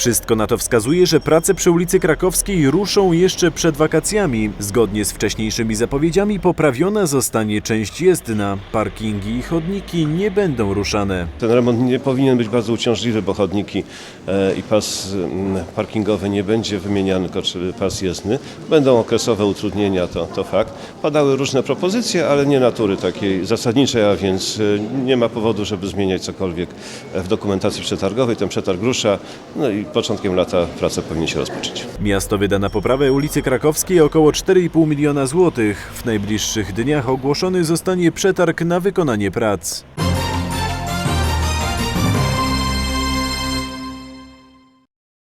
Wszystko na to wskazuje, że prace przy ulicy Krakowskiej ruszą jeszcze przed wakacjami. Zgodnie z wcześniejszymi zapowiedziami poprawiona zostanie część jezdna. Parkingi i chodniki nie będą ruszane. Ten remont nie powinien być bardzo uciążliwy, bo chodniki e, i pas mm, parkingowy nie będzie wymieniany, tylko pas jezdny. Będą okresowe utrudnienia, to, to fakt. Padały różne propozycje, ale nie natury takiej zasadniczej, a więc e, nie ma powodu, żeby zmieniać cokolwiek w dokumentacji przetargowej. Ten przetarg rusza, no i początkiem lata prace powinny się rozpocząć. Miasto wyda na poprawę ulicy Krakowskiej około 4,5 miliona złotych. W najbliższych dniach ogłoszony zostanie przetarg na wykonanie prac.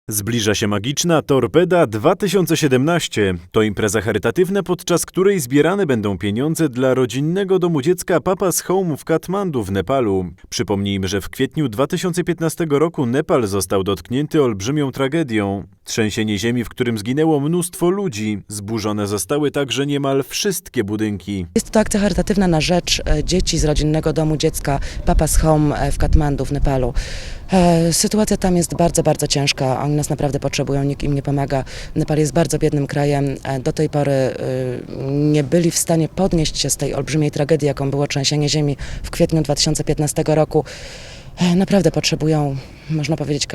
Zbliża się magiczna Torpeda 2017. To impreza charytatywna, podczas której zbierane będą pieniądze dla rodzinnego domu dziecka Papa's Home w Katmandu w Nepalu. Przypomnijmy, że w kwietniu 2015 roku Nepal został dotknięty olbrzymią tragedią. Trzęsienie ziemi, w którym zginęło mnóstwo ludzi. Zburzone zostały także niemal wszystkie budynki. Jest to akcja charytatywna na rzecz e, dzieci z rodzinnego domu dziecka Papa's Home w Katmandu w Nepalu. E, Sytuacja tam jest bardzo, bardzo ciężka. Oni nas naprawdę potrzebują, nikt im nie pomaga. Nepal jest bardzo biednym krajem. E, Do tej pory e, nie byli w stanie podnieść się z tej olbrzymiej tragedii, jaką było trzęsienie ziemi w kwietniu 2015 roku. E, Naprawdę potrzebują, można powiedzieć,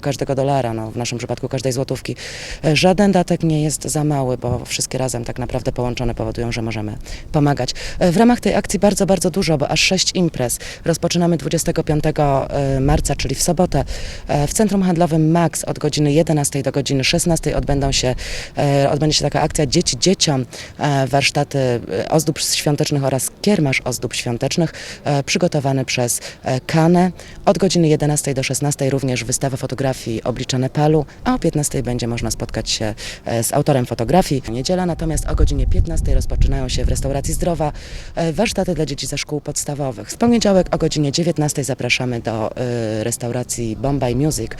każdego dolara, no, w naszym przypadku każdej złotówki. E, Żaden datek nie jest za mały, bo wszystkie razem tak naprawdę połączone powodują, że możemy pomagać. E, W ramach tej akcji bardzo, bardzo dużo, bo aż sześć imprez. Rozpoczynamy 25 e, marca, czyli w sobotę. W Centrum Handlowym Max od godziny 11 do godziny 16 odbędą się, odbędzie się taka akcja Dzieci Dzieciom, warsztaty ozdób świątecznych oraz kiermasz ozdób świątecznych przygotowany przez Kanę. Od godziny 11 do 16 również wystawa fotografii oblicza Nepalu, a o 15 będzie można spotkać się e, z autorem fotografii. Niedziela natomiast o godzinie 15 rozpoczynają się w restauracji Zdrowa e, warsztaty dla dzieci ze szkół podstawowych. W poniedziałek o godzinie 19 zapraszamy do e, restauracji Bombay Music.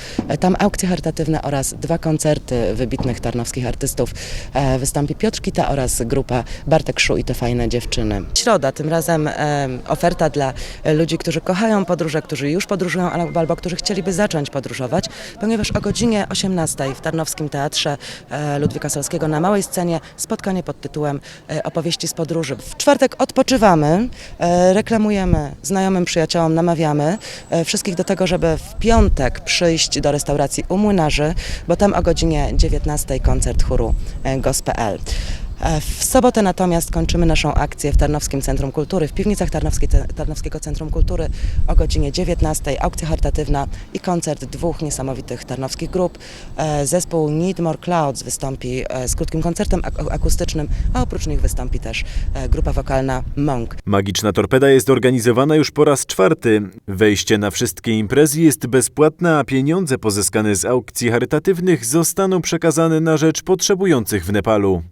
Tam aukcje charytatywne oraz dwa koncerty wybitnych tarnowskich artystów. Wystąpi Piotr Kita oraz grupa Bartek Szu i te fajne dziewczyny. Środa, tym razem oferta dla ludzi, którzy kochają podróże, którzy już podróżują albo, którzy chcieliby zacząć podróżować, ponieważ o godzinie 18 w Tarnowskim Teatrze e, Ludwika Solskiego na małej scenie spotkanie pod tytułem e, Opowieści z podróży. W czwartek odpoczywamy, e, reklamujemy znajomym przyjaciołom, namawiamy wszystkich do tego, żeby w piątek przyjść do restauracji u Młynarzy, bo tam o godzinie 19 koncert chóru Gospel. E, W sobotę natomiast kończymy naszą akcję w Tarnowskim Centrum Kultury, w piwnicach Tarnowskiego Centrum Kultury o godzinie 19. Aukcja charytatywna i koncert dwóch niesamowitych tarnowskich grup. E, Zespół Need More Clouds wystąpi e, z krótkim koncertem ak- akustycznym, a oprócz nich wystąpi też e, grupa wokalna Monk. Magiczna Torpeda jest organizowana już po raz czwarty. Wejście na wszystkie imprezy jest bezpłatne, a pieniądze pozyskane z aukcji charytatywnych zostaną przekazane na rzecz potrzebujących w Nepalu.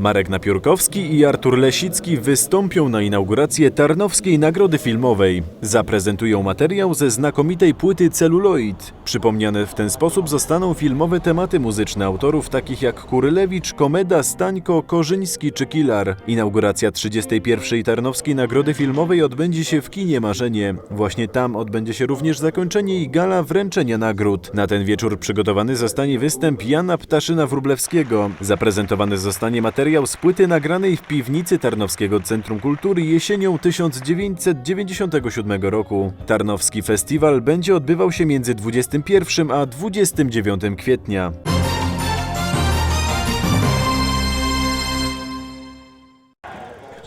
Marek Napiórkowski i Artur Lesicki wystąpią na inaugurację Tarnowskiej Nagrody Filmowej. Zaprezentują materiał ze znakomitej płyty Celuloid. Przypomniane w ten sposób zostaną filmowe tematy muzyczne autorów takich jak Kurylewicz, Komeda, Stańko, Korzyński czy Kilar. Inauguracja 31. Tarnowskiej Nagrody Filmowej odbędzie się w kinie Marzenie. Właśnie tam odbędzie się również zakończenie i gala wręczenia nagród. Na ten wieczór przygotowany zostanie występ Jana Ptaszyna-Wróblewskiego. Zaprezentowany zostanie materiał z płyty nagranej w piwnicy Tarnowskiego Centrum Kultury jesienią 1997 roku. Tarnowski Festiwal będzie odbywał się między 21 a 29 kwietnia.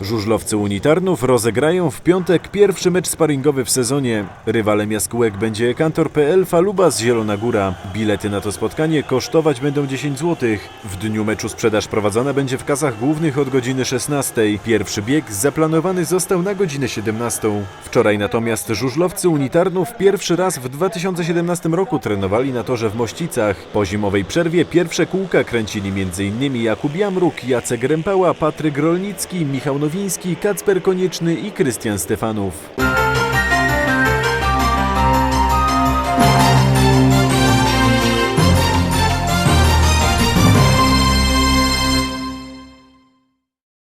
Żużlowcy Unitarnów rozegrają w piątek pierwszy mecz sparingowy w sezonie. Rywalem jaskółek będzie kantor.pl Faluba z Zielona Góra. Bilety na to spotkanie kosztować będą 10 zł. W dniu meczu sprzedaż prowadzona będzie w kasach głównych od godziny 16. Pierwszy bieg zaplanowany został na godzinę 17. Wczoraj natomiast żużlowcy Unitarnów pierwszy raz w 2017 roku trenowali na torze w Mościcach. Po zimowej przerwie pierwsze kółka kręcili m.in. Jakub Jamruk, Jacek Rempała, Patryk Rolnicki, Michał Kacper Konieczny i Krystian Stefanów.